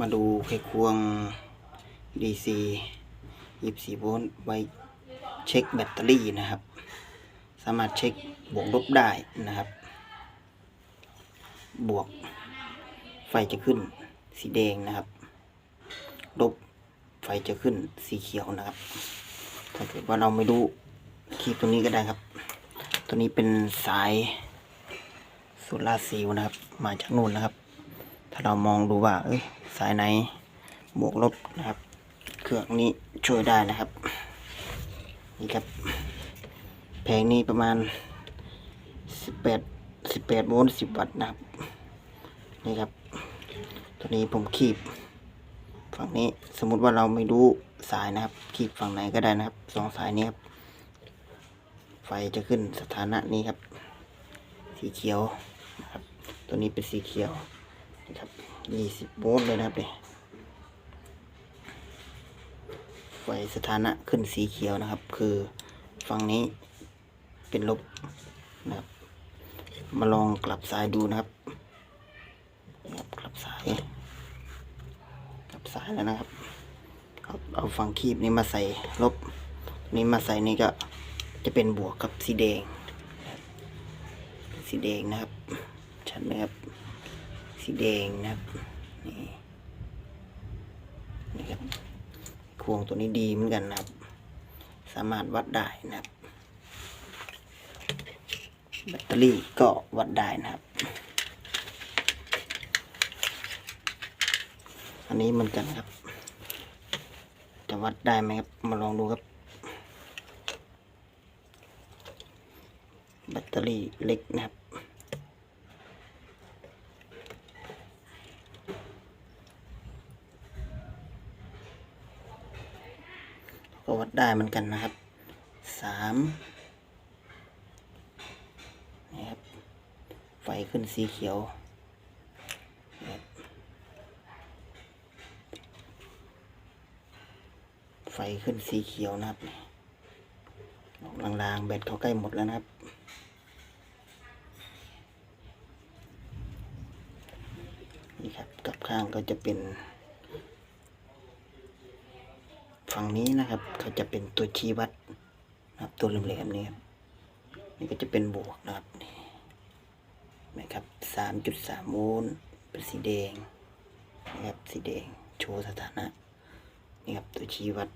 มาดูไขควง DC 24 โวลต์ไว้เช็คแบตเตอรี่นะครับ สามารถเช็คบวกลบได้นะครับ บวกไฟจะขึ้นสีแดงนะครับ ลบไฟจะขึ้นสีเขียวนะครับ ถ้าเกิดว่าเราไม่รู้คีบตรงนี้ก็ได้ครับ ตัวนี้เป็นสายโซลาร์เซลล์นะครับ มาจากนู่นนะครับ ถ้าเรามองดูว่า เอ้ย สายไหนบวกลบนะครับ เครื่องนี้ช่วยได้นะครับ นี่ครับ แผงนี้ประมาณ 18 18โวลต์10 วัตต์นะครับ นี่ครับ ตัวนี้ผมคีบ ฝั่งนี้สมมุติว่าเราไม่รู้สายนะครับ คีบฝั่งไหนก็ได้นะครับสองสายนี้ครับ ไฟจะขึ้นสถานะนี้ครับ สีเขียวนะครับ ตัวนี้เป็นสีเขียว นะครับยี่สิบโวลต์เลยนะครับเนี่ยไฟสถานะขึ้นสีเขียวนะครับ คือฝั่งนี้เป็นลบนะครับ มาลองกลับสายดูนะครับนะกลับสายกลับสายแล้วนะครับเอาเอาฝั่งคีบนี้มาใส่ลบ นี้มาใส่นี่ก็จะเป็นบวกกับสีแดง สีแดงนะครับ ชัดไหมครับ สีแดงนะครับนี่นี่ครับควงตัวนี้ดีเหมือนกันนะครับ สามารถวัดได้นะครับ แบตเตอรี่ก็วัดได้นะครับ อันนี้เหมือนกันครับ จะวัดได้ไหมครับ มาลองดูครับ แบตเตอรี่เล็กนะครับ วัดได้เหมือนกันนะครับสามนี่ครับ ไฟขึ้นสีเขียว ไฟขึ้นสีเขียวนะครับนี่ออกลางๆแบตเขาใกล้หมดแล้วนะครับนี่ครับ กับข้างก็จะเป็น ฝั่งนี้นะครับเขาจะเป็นตัวชี้วัดนะครับ ตัวเหลี่ยมๆนี้ครับนี่ก็จะเป็นบวกนะครับนี่นะครับสามจุดสามโวลต์เป็นสีแดงนะครับสีแดงโชว์สถานะนี่ครับตัวชี้วัด